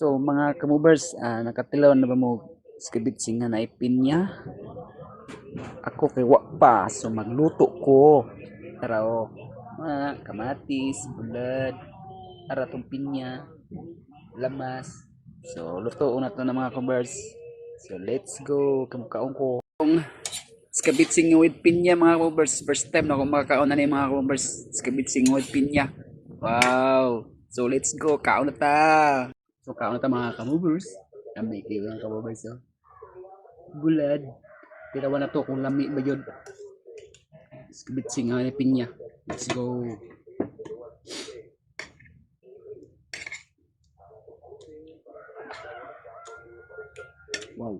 So mga kamubers, ah, nakatilaw na ba mo skibitsing nga na pinya? Ako kay wa pa, so magluto ko. Tara o, mga kamatis, bulad, tara tong pinya, lamas. So luto na to na mga kamubers. So let's go, kamukaon ko. Skabitsing with pinya mga kamubers. First time na ako makakaon na ni mga kamubers. Skabitsing with pinya. Wow! So let's go, kaon na ta! So kaon ta mga kamubers. Kami kayo mga kamubers. Oh. Bulad. Tirawan na to kung lami ba yun. Skabitsing nga ni pinya. Let's go! Wow!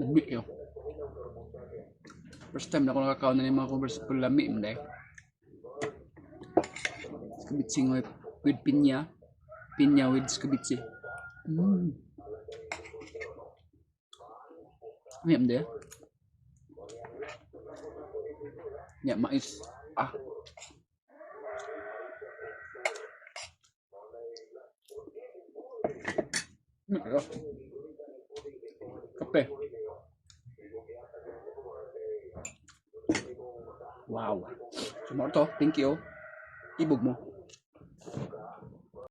Lami yun. First time na ako nakakaon na ng mga covers ko lami mo skibitsi ngoy with pinya pinya wid skibitsi hmm ayam deh ya mais ah hmm, ya. Kepe. Wow. Sumarto, thank you. Ibu mo.